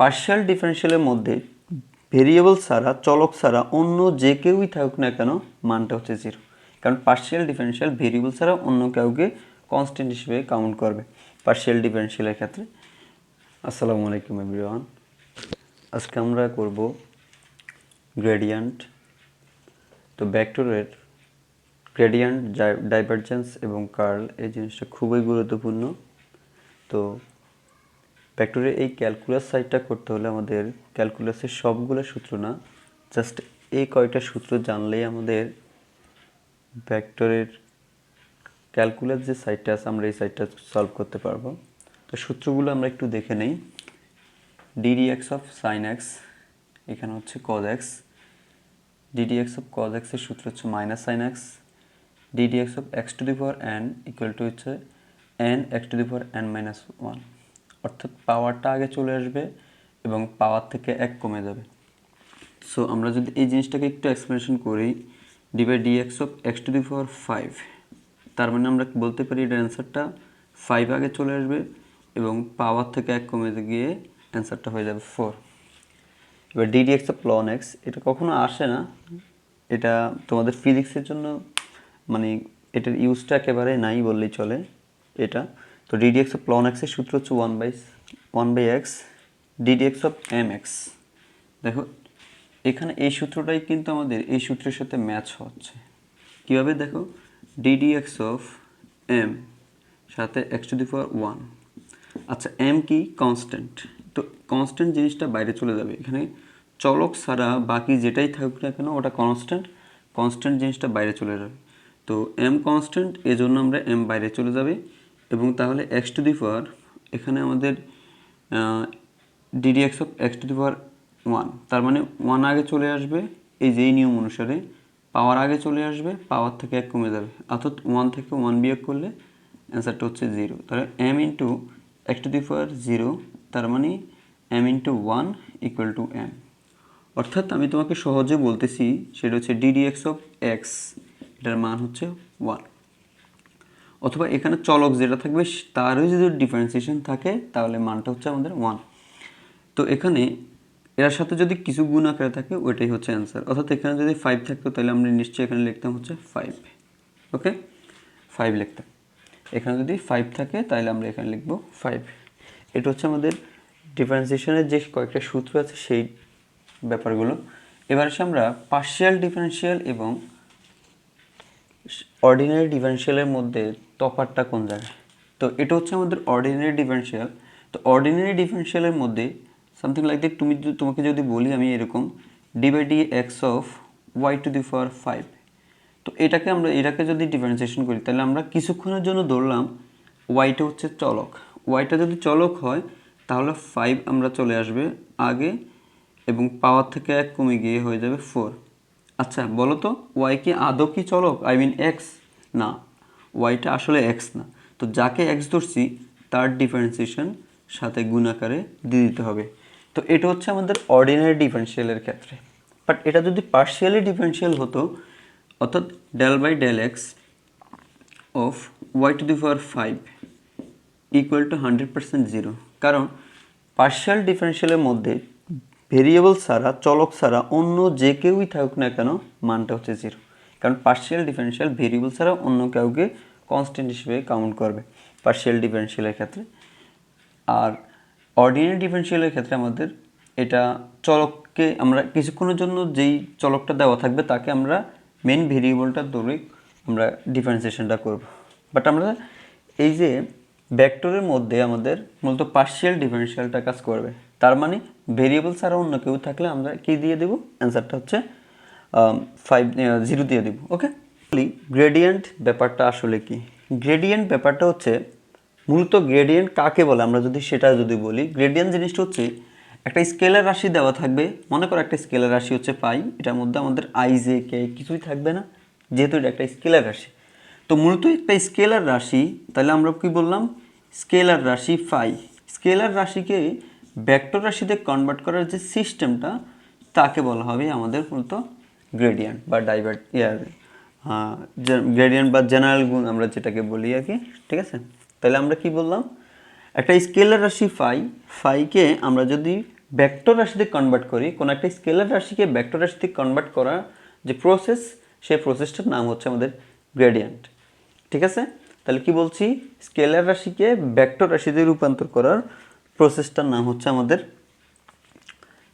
Partial ডিফারেন্সিয়ালের মধ্যে variable ছাড়া, চলক ছাড়া অন্য যে কেউই থাকুক না কেন মানটা হচ্ছে জিরো কারণ পার্শিয়াল ডিফারেন্সিয়াল ভেরিয়েবল ছাড়া অন্য কাউকে কনস্ট্যান্ট হিসেবে কাউন্ট করবে পার্শিয়াল ডিফারেন্সিয়ালের ক্ষেত্রে। আসসালামু আলাইকুম এভরিওয়ান আজকে আমরা করব গ্রেডিয়ান্ট তো ভেক্টরের গ্রেডিয়ান্ট ডাইভারজেন্স এবং কার্ল এই জিনিসটা খুবই গুরুত্বপূর্ণ। তো ভেক্টরের এই ক্যালকুলাস সাইডটা করতে হলে আমাদের ক্যালকুলাসের সবগুলো সূত্র না জাস্ট এই কয়টা সূত্র জানলেই আমাদের ভেক্টরের ক্যালকুলাস যে সাইডটা আছে, আমরা এই সাইডটা সলভ করতে পারব। তো সূত্রগুলো আমরা একটু দেখে নেই। D d x of sine x এখানে হচ্ছে cos x d d x of cos এক্সের সূত্র হচ্ছে minus sine x d d x of x to the power n equal to হচ্ছে n x to the power n minus one অর্থাৎ পাওয়ারটা আগে চলে আসবে এবং পাওয়ার থেকে এক কমে যাবে। সো আমরা যদি এই জিনিসটাকে একটু এক্সপ্লেনেশন করি d by d x of x to the power five তার মানে আমরা বলতে পারি এটার অ্যান্সারটা ফাইভ আগে চলে আসবে এবং পাওয়ার থেকে এক কমে গিয়ে অ্যান্সারটা হয়ে যাবে ফোর এবার d d x of ln x এটা কখনো আসে না। এটা তোমাদের ফিজিক্সের জন্য মানে এটার ইউজটা একেবারে নাই বললেই চলে এটা। তো ডিডি এক্স অফ লন এক্সের সূত্র হচ্ছে one by one by x d d x of m x দেখো, এখানে এই সূত্রটাই কিন্তু আমাদের এই সূত্রের সাথে ম্যাচ হচ্ছে। কীভাবে দেখো? D d x of m সাথে x to the power one আচ্ছা এম কি? কনস্ট্যান্ট তো কনস্ট্যান্ট জিনিসটা বাইরে চলে যাবে। এখানে চলক ছাড়া বাকি যেটাই থাকুক না কেন, ওটা কনস্ট্যান্ট কনস্ট্যান্ট জিনিসটা বাইরে চলে যাবে। তো এম কনস্ট্যান্ট এজন্য আমরা এম বাইরে চলে যাবে। এবং তাহলে এক্স টু দি পাওয়ার এখানে আমাদের d d x of x to the power one তার মানে ওয়ান আগে চলে আসবে, এই যেই নিয়ম অনুসারে পাওয়ার আগে চলে আসবে পাওয়ার থেকে এক কমে যাবে। অর্থাৎ ওয়ান থেকে ওয়ান বিয়োগ করলে অ্যান্সারটা হচ্ছে জিরো তাহলে m into x to the power zero তার মানে m into one equal to m অর্থাৎ আমি তোমাকে সহজে বলতেছি, সেটা হচ্ছে ডিডি এক্স অফ এক্স এটার মান হচ্ছে ওয়ান অথবা এখানে চলক যেটা থাকবে, তারও যদি ডিফারেন্সিয়েশন থাকে, তাহলে মানটা হচ্ছে আমাদের ওয়ান তো এখানে এর সাথে যদি কিছু গুণ আকারে থাকে, ওইটাই হচ্ছে অ্যান্সার অর্থাৎ এখানে যদি ফাইভ থাকতো, তাহলে আমরা নিশ্চয়ই এখানে লিখতাম হচ্ছে ফাইভ ওকে ফাইভ লিখতাম। এখানে যদি ফাইভ থাকে, তাহলে আমরা এখানে লিখব ফাইভ এটা হচ্ছে আমাদের ডিফারেন্সিয়েশনের যে কয়েকটা সূত্র আছে, সেই ব্যাপারগুলো। এবার আসে আমরা পার্শিয়াল ডিফারেন্সিয়াল এবং অর্ডিনারি ডিফারেন্সিয়ালের মধ্যে তফাতটা কোন জায়গায়? তো এটা হচ্ছে আমাদের অর্ডিনারি ডিফারেন্সিয়াল তো অর্ডিনারি ডিফারেন্সিয়ালের মধ্যে সামথিং লাইক দ্যাট তুমি তোমাকে যদি বলি আমি এরকম d by d x of y to the power five তো এটাকে আমরা, এটাকে যদি ডিফারেন্সিয়েশন করি, তাহলে আমরা কিছুক্ষণের জন্য ধরলাম ওয়াইটা হচ্ছে চলক। ওয়াইটা যদি চলক হয়, তাহলে ফাইভ আমরা চলে আসবে আগে এবং পাওয়ার থেকে এক কমে গিয়ে হয়ে যাবে ফোর আচ্ছা বলো তো ওয়াই কি আদৌ কি চলক? আই মিন এক্স না। ওয়াইটা আসলে এক্স না। তো যাকে এক্স ধরছি, তার ডিফারেন্সিয়েশন সাথে গুণাকারে দিয়ে দিতে হবে। তো এটা হচ্ছে আমাদের অর্ডিনারি ডিফারেন্সিয়ালের ক্ষেত্রে। বাট এটা যদি পার্শিয়ালি ডিফারেন্সিয়াল হতো, অর্থাৎ del by del x of y to the power five equal to hundred percent zero কারণ পার্শিয়াল ডিফারেন্সিয়ালের মধ্যে ভেরিয়েবল ছাড়া, চলক ছাড়া অন্য যে কেউই থাকুক না কেন মানটা হচ্ছে জিরো কারণ পার্শিয়াল ডিফারেন্সিয়াল ভেরিয়েবল ছাড়া অন্য কাউকে কনস্ট্যান্ট হিসেবে কাউন্ট করবে পার্শিয়াল ডিফারেন্সিয়ালের ক্ষেত্রে। আর অর্ডিনারি ডিফারেন্সিয়ালের ক্ষেত্রে আমাদের এটা চলককে আমরা কিছুক্ষণের জন্য যেই চলকটা দেওয়া থাকবে তাকে আমরা মেন ভেরিয়েবলটা ধরে আমরা ডিফারেন্সিয়েশনটা করব। বাট আমরা এই যে ভেক্টরের মধ্যে আমাদের মূলত পার্শিয়াল ডিফারেন্সিয়ালটা কাজ করবে। তার মানে ভেরিয়েবল ছাড়া অন্য কেউ থাকলে আমরা কি দিয়ে দেবো? অ্যান্সারটা হচ্ছে ফাইভ জিরো দিয়ে দেবো ওকে গ্রেডিয়েন্ট ব্যাপারটা আসলে কি? গ্রেডিয়েন্ট ব্যাপারটা হচ্ছে, মূলত গ্রেডিয়েন্ট কাকে বলে? আমরা যদি সেটা যদি বলি গ্রেডিয়েন্ট জিনিসটা হচ্ছে, একটা স্কেলার রাশি দেওয়া থাকবে। মনে করো একটা স্কেলার রাশি হচ্ছে পাই, এটার মধ্যে আমাদের আই জে কে কিছুই থাকবে না, যেহেতু এটা একটা স্কেলার রাশি। তো মূলত একটা স্কেলার রাশি, তাহলে আমরা কি বললাম? স্কেলার রাশি ফাই। স্কেলার রাশিকে ভেক্টর রাশিতে কনভার্ট করার যে সিস্টেমটা তাকে বলা হবে আমাদের মূলত গ্রেডিয়েন্ট বা ডাইভার্ট ইয়ার গ্রেডিয়েন্ট বা জেনারেল গুণ আমরা যেটাকে বলি আর কি, ঠিক আছে? তাহলে আমরা কি বললাম? একটা স্কেলার রাশি ফাই ফাইকে আমরা যদি ভেক্টর রাশিতে কনভার্ট করি, কোনো একটা স্কেলার রাশিকে ভেক্টর রাশিতে কনভার্ট করার যে প্রসেস সেই প্রসেসটার নাম হচ্ছে আমাদের গ্রেডিয়েন্ট ঠিক আছে? তাহলে কি বলছি? স্কেলার রাশিকে ভেক্টর রাশিতে রূপান্তর করার প্রসেসটার নাম হচ্ছে আমাদের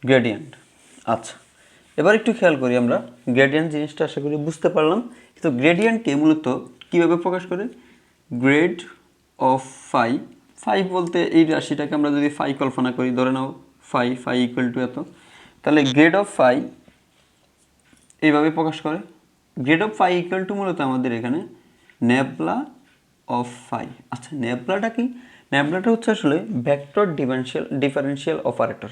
গ্রেডিয়েন্ট আচ্ছা এবার একটু খেয়াল করি আমরা গ্রেডিয়েন্ট জিনিসটা আশা করি বুঝতে পারলাম। তো গ্রেডিয়েন্টকে মূলত কীভাবে প্রকাশ করে? গ্রেড অফ ফাই ফাই বলতে এই রাশিটাকে আমরা যদি ফাই কল্পনা করি, ধরে নাও ফাই ফাই ইকুয়াল টু এত, তাহলে গ্রেড অফ ফাই এইভাবে প্রকাশ করে। Grad of phi equal to মূলত আমাদের এখানে নেবলা অফ ফাই আচ্ছা নেবলাটা কি? নেবলাটা হচ্ছে আসলে vector differential differential operator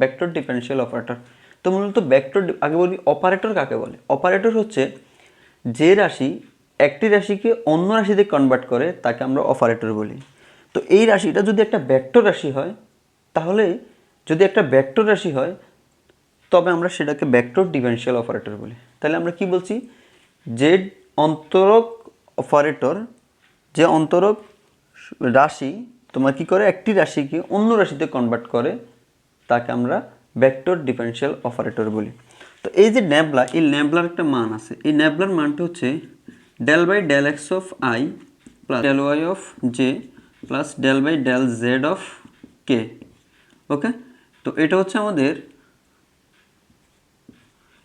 vector differential operator তো মূলত ভেক্টর আগে বলি অপারেটর কাকে বলে? অপারেটর হচ্ছে যে রাশি একটি রাশিকে অন্য রাশিতে কনভার্ট করে তাকে আমরা অপারেটর বলি। তো এই রাশিটা যদি একটা ভেক্টর রাশি হয়, তাহলে যদি একটা ভেক্টর রাশি হয়, তবে আমরা সেটাকে ভেক্টর ডিফারেন্সিয়াল অপারেটর বলি। তাহলে আমরা কি বলছি? যে অন্তরক অপারেটর যে অন্তরক রাশি তোমার কি করে? একটি রাশিকে অন্য রাশিতে কনভার্ট করে তাকে আমরা ভেক্টর ডিফারেন্সিয়াল অপারেটর বলি। তো এই যে ন্যাবলা, এই ন্যাবলার একটা মান আছে। এই ন্যাবলার মানটা হচ্ছে del by del x of i plus del y of j plus del by del z of k okay তো এটা হচ্ছে আমাদের,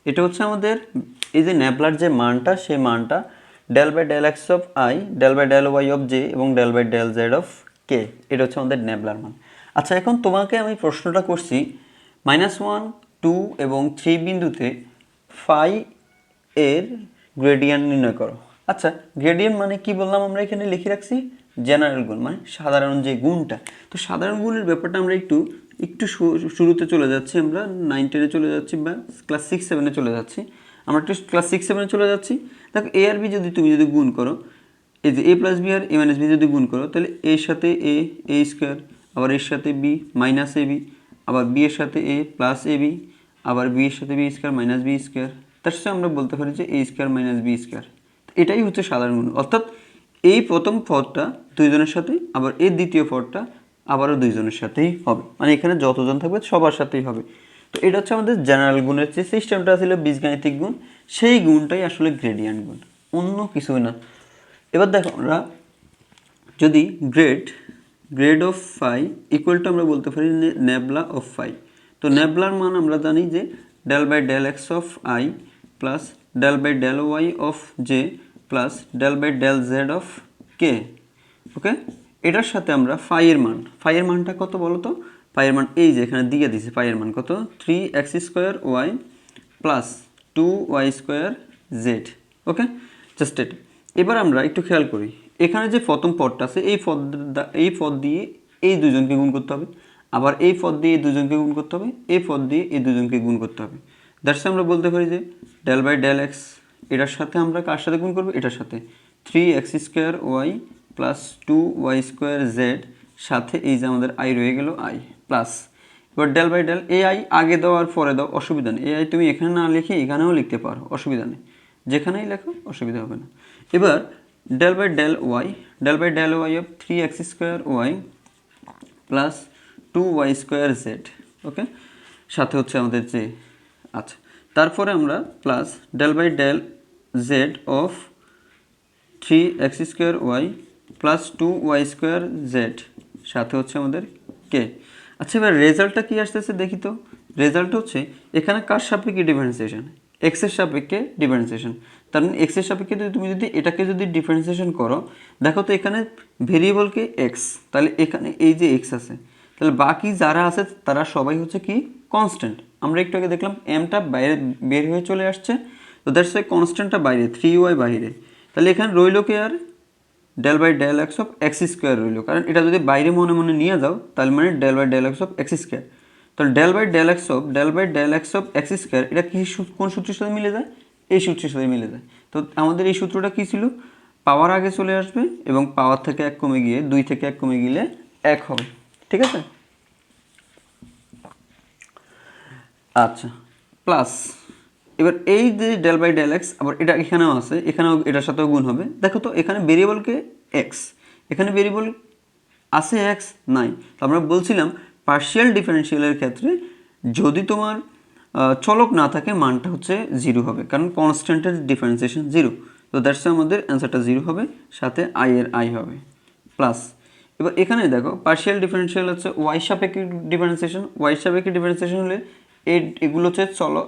এটা হচ্ছে আমাদের এই যে ন্যাবলার যে মানটা, সেই মানটা del by del x of i del by del y of j এবং del by del z of k? এটা হচ্ছে আমাদের ন্যাবলার মান। আচ্ছা এখন তোমাকে আমি প্রশ্নটা করছি মাইনাস ওয়ান টু এবং থ্রি বিন্দুতে ফাই এর গ্রেডিয়েন্ট নির্ণয় করো। আচ্ছা গ্রেডিয়েন্ট মানে কি বললাম আমরা এখানে লিখে রাখছি? জেনারেল গুণ মানে সাধারণ যে গুণটা। তো সাধারণ গুণের ব্যাপারটা আমরা একটু একটু শুরুতে চলে যাচ্ছি আমরা নাইন টেনে চলে যাচ্ছি বা ক্লাস সিক্স সেভেনে চলে যাচ্ছি। আমরা একটু ক্লাস সিক্স সেভেনে চলে যাচ্ছি। দেখো এ আর বি যদি তুমি যদি গুণ করো এই যে এ প্লাস বি আর এ মাইনাস বি যদি গুণ করো, তাহলে এর সাথে এ এ স্কোয়ার আবার এর সাথে বি মাইনাস এ বি আবার বি এর সাথে এ প্লাস এ বি আবার বি এর সাথে b square minus b square তার সাথে আমরা বলতে পারি যে a square minus b square এটাই হচ্ছে সাধারণ গুণ। অর্থাৎ এই প্রথম পদটা দুইজনের সাথে আবার এই দ্বিতীয় পদটা আবারও দুইজনের সাথেই হবে। মানে এখানে যতজন থাকবে সবার সাথেই হবে। তো এটা হচ্ছে আমাদের জেনারেল গুণের যে সিস্টেমটা ছিল বীজগাণিতিক গুণ, সেই গুণটাই আসলে গ্রেডিয়েন্ট গুণ। অন্য কিছুই না। এবার দেখো আমরা যদি grad grad of phi equal to আমরা বলতে পারি নেবলা অফ ফাই তো নেবলার মান আমরা জানি যে del by del X of I plus del by del Y of J plus del by del Z of K okay এটার সাথে আমরা ফাইয়ের মান ফাইয়ের মানটা কত বলো তো ফাইয়ের মান এই যে এখানে দিয়ে দিছে ফাইয়ের মান কত? Three X square Y plus two Y square Z okay just এটা। এবার আমরা একটু খেয়াল করি, এখানে যে প্রথম পদটা আছে, এই পদ এই পদ দিয়ে এই দুজনকে গুণ করতে হবে, আবার এই পদ দিয়ে এই দুজনকে গুণ করতে হবে, এই পদ দিয়ে এই দুজনকে গুণ করতে হবে। দ্যাটস আমরা বলতে পারি যে ডেল বাই ডেল এক্স এটার সাথে আমরা কার সাথে গুণ করব? এটার সাথে। Three X square Y plus two Y square Z সাথে এই যে আমাদের আই রয়ে গেল আই প্লাস এবার del by del A I আগে দাও আর পরে দাও, অসুবিধা নেই। এ আই তুমি এখানে না লিখে এখানেও লিখতে পারো, অসুবিধা নেই। যেখানেই লেখো, অসুবিধা হবে না। এবার del by del Y del by del Y of three X square Y plus two Y square Z okay সাথে হচ্ছে আমাদের যে আচ্ছা তারপরে আমরা plus del by del Z of three X square Y plus two Y square Z সাথে হচ্ছে আমাদের কে আচ্ছা এবার রেজাল্টটা কী আসতেছে দেখি তো। রেজাল্ট হচ্ছে এখানে কার সাপেক্ষে ডিফারেন্সিয়েশন এক্সের সাপেক্ষে ডিফারেন্সিয়েশন তার মানে এক্সের সাপেক্ষে যদি তুমি যদি এটাকে যদি ডিফারেন্সিয়েশন করো, দেখো তো এখানে ভেরিয়েবলকে এক্স তাহলে এখানে এই যে এক্স আছে, তাহলে বাকি যারা আছে তারা সবাই হচ্ছে কি কনস্ট্যান্ট আমরা একটু আগে দেখলাম এমটা বাইরে বের হয়ে চলে আসছে, তো দ্যাটস ওয়াই কনস্ট্যান্টটা বাইরে থ্রি ওয়াই বাইরে। তাহলে এখানে রইল কি আর? Del by del X of X square রইল। কারণ এটা যদি বাইরে মনে মনে নিয়ে যাও, তাহলে মানে del by del X of X square তাহলে del by del X of del by del X of X square এটা কি কোন সূত্রের সাথে মিলে যায়? এই সূত্রের সাথে মিলে যায়। তো আমাদের এই সূত্রটা কী ছিল? পাওয়ার আগে চলে আসবে এবং পাওয়ার থেকে এক কমে গিয়ে দুই থেকে এক কমে গেলে এক হবে। ঠিক আছে? আচ্ছা প্লাস এবার এই যে ডেল বাই ডেল এক্স আবার এটা এখানেও আছে, এখানেও এটার সাথেও গুণ হবে। দেখো তো, এখানে ভেরিয়েবলকে এক্স এখানে ভেরিয়েবল আছে এক্স নাই। তো আমরা বলছিলাম পার্শিয়াল ডিফারেন্সিয়ালের ক্ষেত্রে যদি তোমার চলক না থাকে, মানটা হচ্ছে জিরো হবে। কারণ কনস্ট্যান্টের ডিফারেন্সিয়েশন জিরো তো দ্যাটস আমাদের অ্যান্সারটা জিরো হবে, সাথে আই এর আই হবে। প্লাস এবার এখানে দেখো পার্শিয়াল ডিফারেন্সিয়াল হচ্ছে ওয়াই সাপেক্ষে ডিফারেন্সিয়েশন ওয়াই সাপেক্ষে ডিফারেন্সিয়েশন হলে এই এগুলো হচ্ছে চলো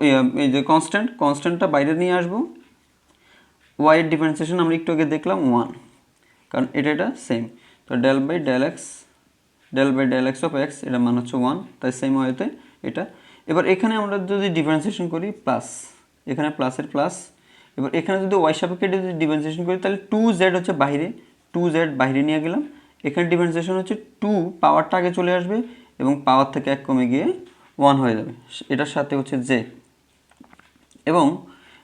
এই যে কনস্ট্যান্ট কনস্ট্যান্টটা বাইরে নিয়ে আসব। ওয়াই এর ডিফারেন্সিয়েশন আমরা একটু আগে দেখলাম ওয়ান কারণ এটা এটা সেম তো del by del X del by del X of X এটা মান হচ্ছে ওয়ান তাই সেম ওয়েতে এটা। এবার এখানে আমরা যদি ডিফারেন্সিয়েশন করি প্লাস এখানে প্লাসের প্লাস এবার এখানে যদি ওয়াই সাপেক্ষে যদি ডিফারেন্সিয়েশন করি, তাহলে টু জেড হচ্ছে বাইরে টু জেড বাইরে নিয়ে গেলাম। এখানে ডিফারেন্সিয়েশন হচ্ছে টু পাওয়ারটা আগে চলে আসবে এবং পাওয়ার থেকে এক কমে গিয়ে ওয়ান হয়ে যাবে। এটার সাথে হচ্ছে জে এবং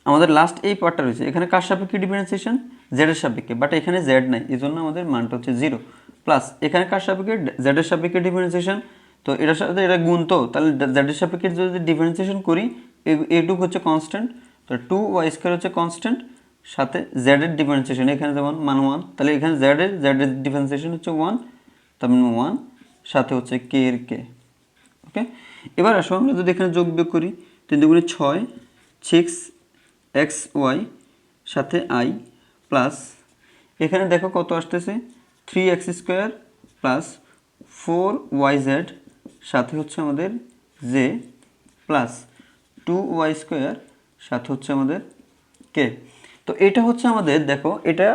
আমাদের লাস্ট এই পার্টটা রয়েছে। এখানে কার সাপেক্ষে ডিফারেন্সিয়েশন জেডের সাপেক্ষে। বাট এখানে জেড নাই এই জন্য আমাদের মানটা হচ্ছে জিরো প্লাস এখানে কার সাপেক্ষে? জেডের সাপেক্ষে ডিফারেন্সিয়েশন তো এটার সাথে এটা গুণ তো, তাহলে জেডের সাপেক্ষে যদি ডিফারেন্সিয়েশন করি, এ- এইটুকু হচ্ছে কনস্ট্যান্ট তো টু ওয়াই স্কোয়ার হচ্ছে কনস্ট্যান্ট সাথে জেডের ডিফারেন্সিয়েশন এখানে যেমন মান ওয়ান তাহলে এখানে জেডের জেডের ডিফারেন্সিয়েশন হচ্ছে ওয়ান তার মানে ওয়ান সাথে হচ্ছে কে এর কে ওকে এবার আসো আমরা যদি এখানে যোগ বিয়োগ করি, তিন দুগুণে ছয় সিক্স এক্স ওয়াই সাথে আই প্লাস এখানে দেখো কত আসতেছে? Three X square plus four Y Z সাথে হচ্ছে আমাদের J plus two Y square সাথে হচ্ছে আমাদের কে তো এটা হচ্ছে আমাদের, দেখো, এটা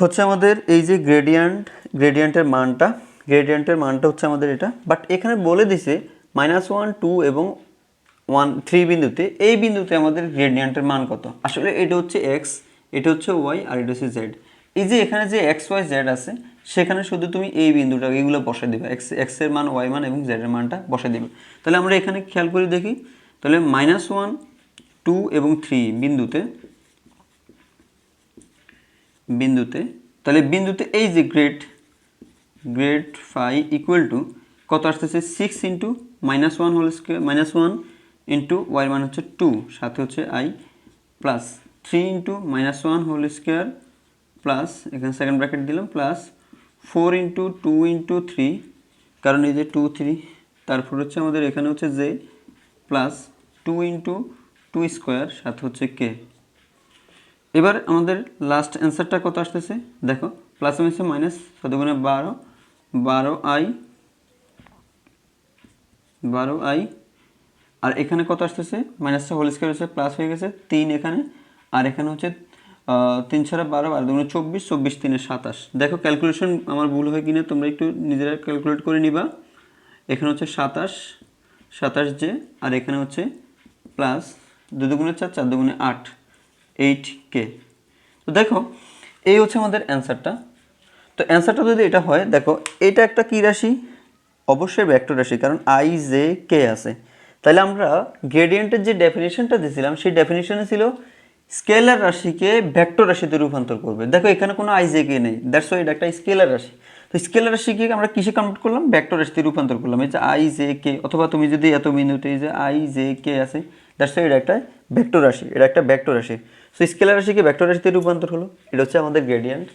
হচ্ছে আমাদের এই যে গ্রেডিয়েন্ট গ্রেডিয়েন্টের মানটা গ্রেডিয়েন্টের মানটা হচ্ছে আমাদের এটা। বাট এখানে বলে দিছে মাইনাস ওয়ান টু এবং ওয়ান থ্রি বিন্দুতে, এই বিন্দুতে আমাদের গ্রেডিয়েন্টের মান কত? আসলে এটা হচ্ছে এক্স এটা হচ্ছে ওয়াই আর এটা হচ্ছে জেড এই যে এখানে যে এক্স ওয়াই জেড আছে, সেখানে শুধু তুমি এই বিন্দুটা, এগুলো বসাই দিবে। এক্স এক্সের মান ওয়াই মান এবং জেডের মানটা বসাই দিবে। তাহলে আমরা এখানে খেয়াল করে দেখি, তাহলে মাইনাস ওয়ান টু এবং থ্রি বিন্দুতে বিন্দুতে, তাহলে বিন্দুতে এই যে grad grad phi equal to কত আসতেছে? Six into minus one whole square minus one into Y মান হচ্ছে টু সাথে হচ্ছে I plus three into minus one whole square plus এখানে সেকেন্ড ব্র্যাকেট দিলাম plus four into two into three কারণ এই যে টু থ্রি তারপর হচ্ছে আমাদের এখানে হচ্ছে J plus two into two square সাথে হচ্ছে কে এবার আমাদের লাস্ট অ্যান্সারটা কত আসতেছে? দেখো প্লাস হচ্ছে মাইনাস সদগুণে বারো বারো আই বারো আই আর এখানে কত আসতেছে? মাইনাসটা হোল স্কোয়ার হচ্ছে প্লাস হয়ে গেছে, তিন এখানে, আর এখানে হচ্ছে তিন ছাড়া বারো আর দুগুণে চব্বিশ চব্বিশ তিনে সাতাশ। দেখো ক্যালকুলেশন আমার ভুল হয় কিনা তোমরা একটু নিজেরা ক্যালকুলেট করে নিবা। এখানে হচ্ছে সাতাশ সাতাশ যে, আর এখানে হচ্ছে প্লাস দু দুগুণে চার চার দুগুণে আট এইট কে তো দেখো, এই হচ্ছে আমাদের অ্যান্সারটা তো অ্যান্সারটা যদি এটা হয়, দেখো, এটা একটা কী রাশি? অবশ্যই ভেক্টর রাশি, কারণ আই জে কে আছে। তাহলে আমরা গ্রেডিয়েন্টের যে ডেফিনেশনটা দিয়েছিলাম সেই ডেফিনেশনে ছিল স্কেলার রাশিকে ভেক্টর রাশিতে রূপান্তর করবে। দেখো, এখানে কোনো আই জে কে নেই। দ্যাটস ওয়াই এটা একটা স্কেলার রাশি। তো স্কেলার রাশিকে আমরা কিসে কনভার্ট করলাম? ভেক্টর রাশিতে রূপান্তর করলাম। এই যে আই জে কে, অথবা তুমি যদি এত বিন্দুতে এই যে আই জে কে আছে দ্যাটস ওয়াই এটা একটা ভেক্টর রাশি, এটা একটা ভেক্টর রাশি। সো স্কেলার রাশিকে ভেক্টর রাশিতে রূপান্তর হলো। এটা হচ্ছে আমাদের গ্রেডিয়েন্ট